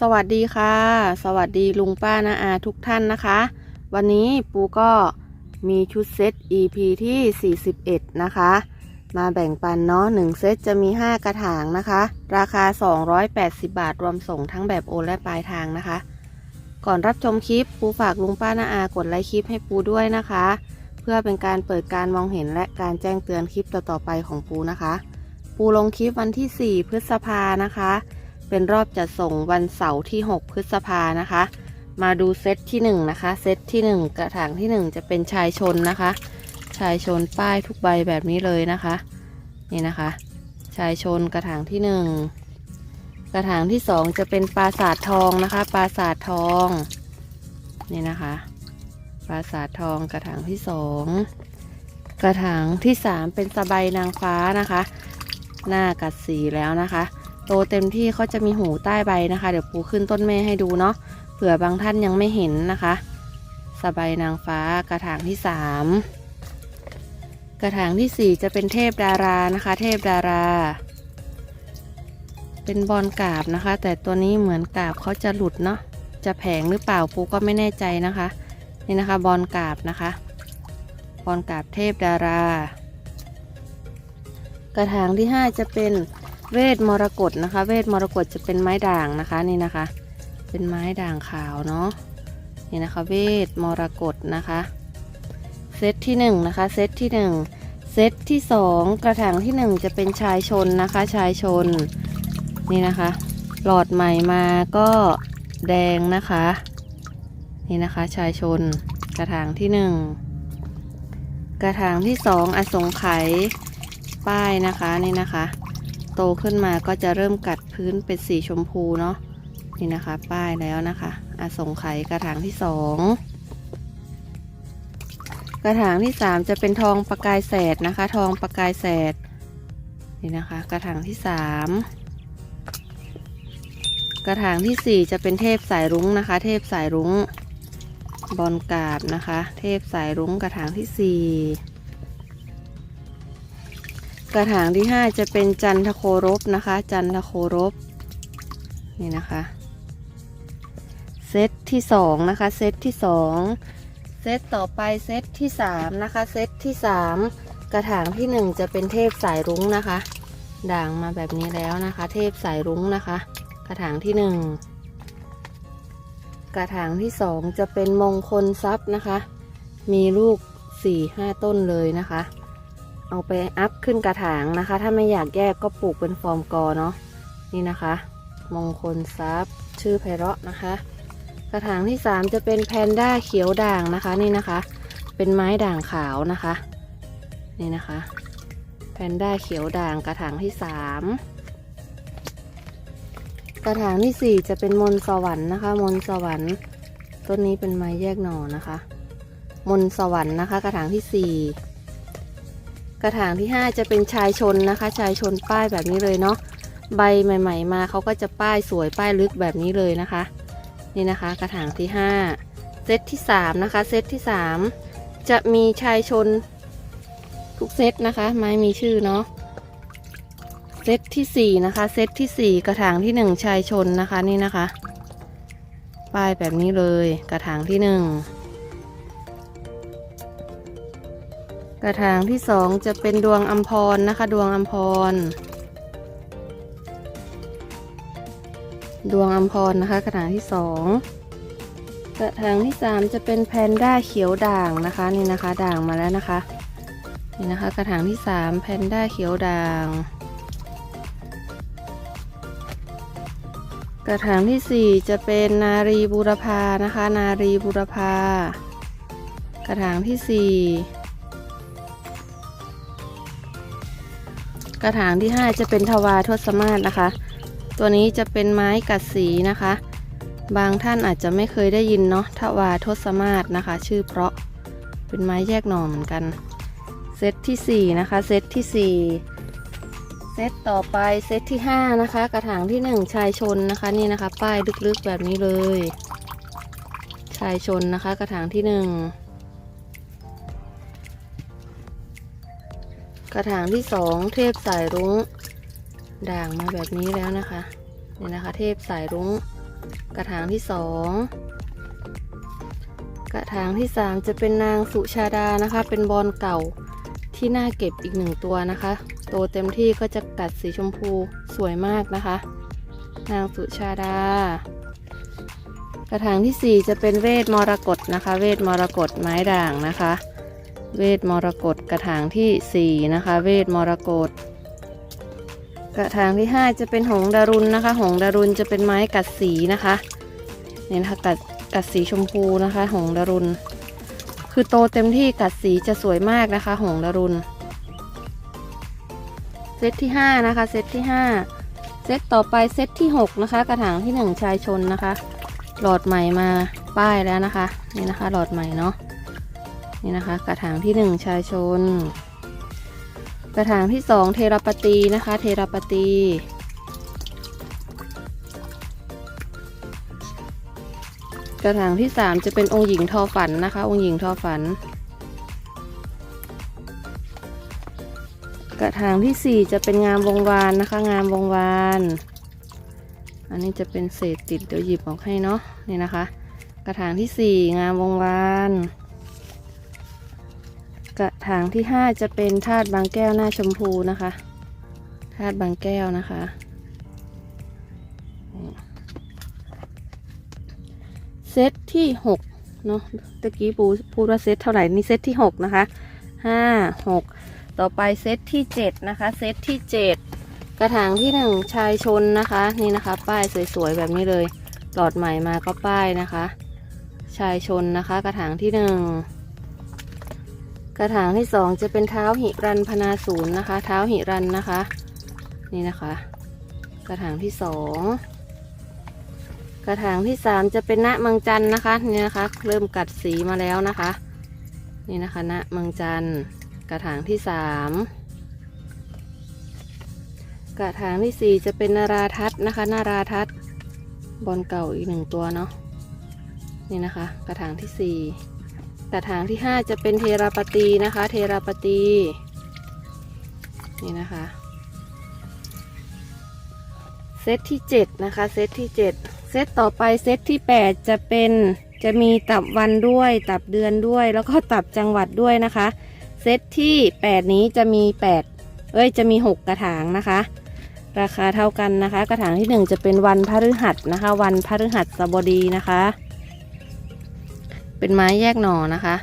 สวัสดีค่ะ สวัสดีลุงป้านาอาทุกท่านนะคะ วันนี้ปูก็มีชุดเซต EP ที่ 41 นะคะ มาแบ่งปันเนาะ1เซตจะมี 5 กระถางนะคะ ราคา 280 บาทรวมส่งทั้งแบบโอนและปลายทางนะคะ ก่อนรับชมคลิปปูฝากลุงป้านาอากดไลค์คลิปให้ปูด้วยนะคะ เพื่อเป็นการเปิดการมองเห็นและการแจ้งเตือนคลิปต่อๆไปของปูนะคะ ปูลงคลิปวันที่ 4 พฤษภานะคะ เป็นรอบจัดส่งวันเสาร์ที่ 6 พฤษภานะคะ มาดูเซตที่ 1 นะคะ เซตที่ 1 กระถางที่ 1 จะเป็นชายชนนะคะ ชายชนป้ายทุกใบแบบนี้เลยนะคะ นี่นะคะ ชายชนกระถางที่ 1 กระถางที่ 2 จะเป็นปราสาททองนะคะ ปราสาททอง นี่นะคะ ปราสาททองกระถางที่ 2 กระถางที่ 3 เป็นสบายนางฟ้านะคะ หน้ากัดสีแล้วนะคะ โตเต็มที่เขาจะมีหูใต้ใบนะคะ เดี๋ยวปูขึ้นต้นแม่ให้ดูเนาะเผื่อบางท่านยังไม่เห็นนะคะ สบายนางฟ้ากระถางที่สามกระถางที่สี่จะเป็นเทพดารานะคะ เทพดารา เป็นบอลกาบนะคะ แต่ตัวนี้เหมือนกาบเขาจะหลุดเนาะจะแผงหรือเปล่าปูก็ไม่แน่ใจนะคะ นี่นะคะบอลกาบนะคะบอลกาบเทพดารากระถางที่ 5 จะเป็น เวทมรกตนะคะ เวทมรกตจะเป็นไม้ด่างนะคะนี่นะคะ เป็นไม้ด่างขาวเนาะนี่นะคะ เวทมรกตนะคะเซตที่1นะคะเซตที่ 1 เซตที่ 2 กระถางที่ 1 จะเป็นชายชนนะคะ ชายชนนี่นะคะ หลอดใหม่มาก็แดงนะคะ นี่นะคะ ชายชน กระถางที่ 1 กระถางที่ 2 อสงไขยป้ายนะคะนี่นะคะ โตขึ้นมาก็จะเริ่มกัดพื้นเป็นสีชมพูเนาะนี่นะคะ ป้ายแล้วนะคะอาสงไขกระถางที่สองกระถางที่สามจะเป็นทองประกายแสดนะคะ ทองประกายแสดนี่นะคะ กระถางที่สามกระถางที่สี่จะเป็นเทพสายรุ้งนะคะ เทพสายรุ้งบอลกาบนะคะ เทพสายรุ้งกระถางที่สี่ กระถางที่ 5 จะเป็นจันทโครบนะคะ จันทโครบนี่นะคะเซตที่ 2 นะคะ เซตที่ 2 เซตต่อไปเซตที่ 3 นะคะ เซตที่ 3 กระถางที่ 1 จะเป็นเทพสายรุ้งนะคะ ด่างมาแบบนี้แล้วนะคะ เทพสายรุ้งนะคะ กระถางที่ 1 กระถางที่ 2 จะเป็นมงคลทรัพย์นะคะ มีลูก 4-5 ต้นเลยนะคะ เอาไปอัพขึ้นกระถางนะคะ ถ้าไม่อยากแยกก็ปลูกเป็นฟอร์มกอเนาะนี่นะคะ มงคลทรัพย์ชื่อไพเราะนะคะ กระถางที่ 3 จะเป็นแพนด้าเขียวด่างนะคะนี่นะคะ เป็นไม้ด่างขาวนะคะ นี่นะคะ แพนด้าเขียวด่างกระถางที่ 3 กระถางทีสี่4 จะเป็นมนสวรรค์นะคะ มนสวรรค์ต้นนี้เป็นไม้แยกหน่อนะคะ มนสวรรค์นะคะ กระถางที่ 4 กระถางที่ 5 จะเป็นชายชนนะคะ ชายชนป้ายแบบนี้เลยเนาะใบใหม่ ๆ มาเขาก็จะป้ายสวยป้ายลึกแบบนี้เลยนะคะ นี่นะคะ กระถางที่ 5 เซตที่ 3 นะคะ เซตที่ 3 จะมีชายชนทุกเซตนะคะ ไม้มีชื่อเนาะเซตที่ 4 นะคะ เซตที่ 4 กระถางที่ 1 ชายชนนะคะนี่นะคะ ป้ายแบบนี้เลย กระถางที่ 1 กระถางที่สองจะเป็นดวงอัมพรนะคะ ดวงอัมพร ดวงอัมพรนะคะ กระถางที่สองกระถางที่สามจะเป็นแพนด้าเขียวด่างนะคะนี่นะคะ ด่างมาแล้วนะคะนี่นะคะ กระถางที่สามแพนด้าเขียวด่าง กระถางที่สี่จะเป็นนารีบูรพานะคะ นารีบูรพากระถางที่สี่ กระถางที่ 5 จะเป็นทวาทศมาศนะคะ ตัวนี้จะเป็นไม้กัดสีนะคะ บางท่านอาจจะไม่เคยได้ยินเนาะทวาทศมาศนะคะ ชื่อเพราะเป็นไม้แยกหน่อเหมือนกัน เซตที่ 4 นะคะเซตที่ 4 เซตต่อไปเซตที่ 5 นะคะ กระถางที่ 1 ชายชนนะคะนี่นะคะ ป้ายลึกๆแบบนี้เลย ชายชนนะคะ กระถางที่ 1 กระถางที่สองเทพสายรุ้ง ด่างมาแบบนี้แล้วนะคะนี่นะคะ เทพสายรุ้ง กระถางที่สองกระถางที่สามจะเป็นนางสุชาดานะคะ เป็นบอลเก่าที่น่าเก็บอีกหนึ่งตัวนะคะ โตเต็มที่ก็จะกัดสีชมพูสวยมากนะคะ นางสุชาดา กระถางที่สี่จะเป็นเวทมรกตนะคะ เวทมรกตไม้ด่างนะคะ เวทมรกตกระถางที่สี่นะคะ เวทมรกตกระถางที่ 5 จะเป็นหงดารุณนะคะ หงดารุณจะเป็นไม้กัดสีนะคะเนี่ยนะคะกัดกัดสีชมพูนะคะ หงดารุณ คือโตเต็มที่กัดสีจะสวยมากนะคะ หงดารุณเซตที่ 5 นะคะ เซตที่ 5 เซตต่อไปเซตที่ 6 นะคะ กระถางที่ 1 ชายชนนะคะ หลอดใหม่มาป้ายแล้วนะคะ นี่นะคะ หลอดใหม่เนาะ นี่นะคะ กระถางที่ 1 ชายชน กระถางที่สองเทราปตีนะคะ เทราปตีกระถางที่สามจะเป็นองค์หญิงทอฝันนะคะ องค์หญิงทอฝัน กระถางที่สี่จะเป็นงามวงวานนะคะ งามวงวาน อันนี้จะเป็นเศษติดเดี๋ยวหยิบออกให้เนาะนี่นะคะ กระถางที่สี่งามวงวาน กระถางที่ 5 จะเป็นธาตุบางแก้วหน้าชมพูนะคะธาตุบางแก้วนะคะ เซตที่ 6 เนาะตะกี้ปูพูดว่าเซตเท่าไหร่ นี่เซตที่ 6 นะคะ 5 6 ต่อไปเซตที่ 7 นะคะ เซตที่ 7 กระถางที่ 1 ชายชนนะคะ นี่นะคะ ป้ายสวยๆ แบบนี้เลย หลอดใหม่มาก็ป้ายนะคะ ชายชนนะคะ กระถางที่ 1 กระถางที่สองจะเป็นเท้าหิรันพนาศูนย์นะคะ เท้าหิรันนะคะ นี่นะคะ กระถางที่สองกระถางที่สามจะเป็นณมืองจันนะคะนี่นะคะ เริ่มกัดสีมาแล้วนะคะ นี่นะคะณมืองจันกระถางที่สามกระถางที่สี่จะเป็นนาราทัศนะคะนาราทัศบอลเก่าอีกหนึ่งตัวเนาะนี่นะคะ กระถางที่สี่ กระถางที่ 5 จะเป็นเทราปตีนะคะ เทราปตีนี่นะคะเซตที่ 7 นะคะเซตที่ 7 เซตต่อไปเซตที่ 8 จะเป็นจะมีตับวันด้วย ตับเดือนด้วย แล้วก็ตับจังหวัดด้วยนะคะ เซตที่ 8 นี้จะมี 8 เอ้ยจะมี 6 กระถางนะคะ ราคาเท่ากันนะคะ กระถางที่ 1 จะเป็นวันพฤหัสนะคะ วันพฤหัสบดีนะคะ เป็นไม้แยกหน่อนะคะ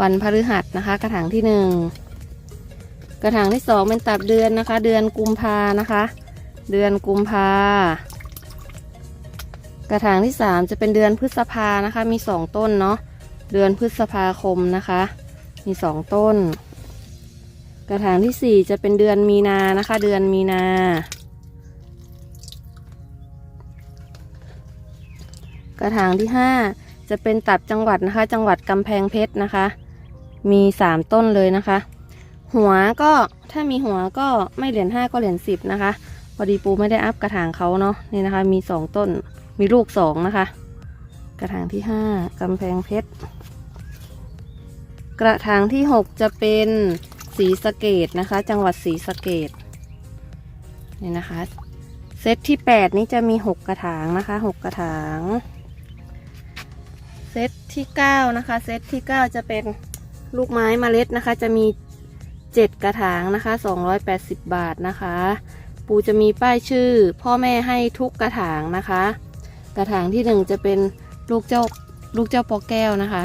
วันพฤหัสนะคะ กระถางที่หนึ่งกระถางที่สองเป็นตับเดือนนะคะ เดือนกุมภานะคะ เดือนกุมภากระถางที่สามจะเป็นเดือนพฤษภานะคะ มีสองต้นเนาะเดือนพฤษภาคมนะคะ มีสองต้น กระถางที่สี่จะเป็นเดือนมีนานะคะ เดือนมีนา กระถางที่ห้า จะเป็นตับจังหวัดนะคะ จังหวัดกำแพงเพชรนะคะ มีสามต้นเลยนะคะ หัวก็ถ้ามีหัวก็ไม่เหรียญห้าก็เหรียญสิบนะคะ พอดีปูไม่ได้อัพกระถางเขาเนาะนี่นะคะ มีสองต้นมีลูกสองนะคะ กระถางที่ห้ากำแพงเพชรกระถางที่หกจะเป็นสีสะเกตนะคะ จังหวัดสีสะเกตนี่นะคะเซตที่แปดนี้จะมีหกกระถางนะคะหกกระถาง เซตที่ 9 นะคะ เซตที่ 9 จะเป็นลูกไม้เมล็ดนะคะ จะมี 7 กระถางนะคะ 280 บาทนะคะ ปูจะมีป้ายชื่อ พ่อแม่ให้ทุกกระถางนะคะ กระถางที่ 1 จะเป็นลูกเจ้าลูกเจ้าปอแก้วนะคะ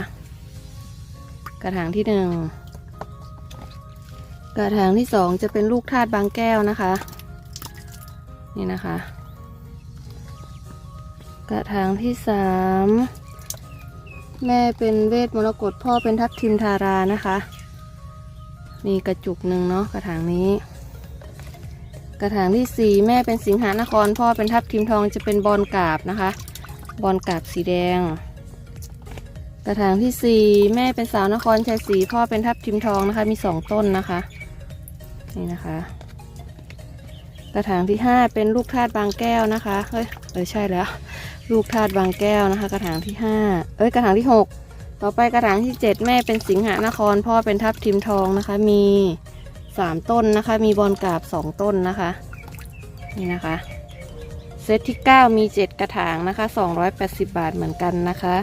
กระถางที่ 1 กระถางที่ 2 จะเป็นลูกธาตุบางแก้วนะคะ นี่นะคะ กระถางที่ 3 แม่เป็นเวทมรกตพ่อเป็นทัพทิมทารานะคะ มีกระจุกหนึ่งเนาะกระถางนี้ กระถางที่สี่แม่เป็นสิงหานคร พ่อเป็นทัพทิมทองจะเป็นบอลกาบนะคะ บอลกาบสีแดง กระถางที่สี่แม่เป็นสาวนครชัยศรีพ่อเป็นทัพทิมทองนะคะ มีสองต้นนะคะ นี่นะคะ กระถางที่ห้าเป็นลูกธาตุบางแก้วนะคะเฮ้ยเออใช่แล้ว ลูกธาตุบางแก้วนะคะ กระถางที่ห้าเอ้ยกระถางที่หกต่อไปกระถางที่เจ็ดแม่เป็นสิงหานคร พ่อเป็นทับทิมทองนะคะ มีสามต้นนะคะ มีบอลกาบสองต้นนะคะ นี่นะคะเซตที่9มี7กระถางนะคะ280บาทเหมือนกันนะคะ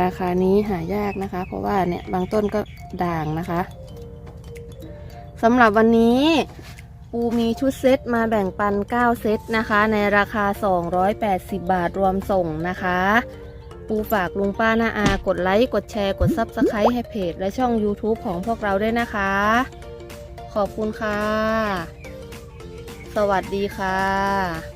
ราคานี้หายากนะคะ เพราะว่าเนี่ยบางต้นก็ด่างนะคะสำหรับวันนี้ ปูมีชุดเซตมาแบ่งปัน 9 เซตนะคะ ในราคา 280 บาทรวมส่งนะคะ ปูฝากลุงป้านาอา กดไลค์ กดแชร์ กดซับสไครต์ให้เพจ และช่อง YouTube ของพวกเราด้วยนะคะ ขอบคุณค่ะ สวัสดีค่ะ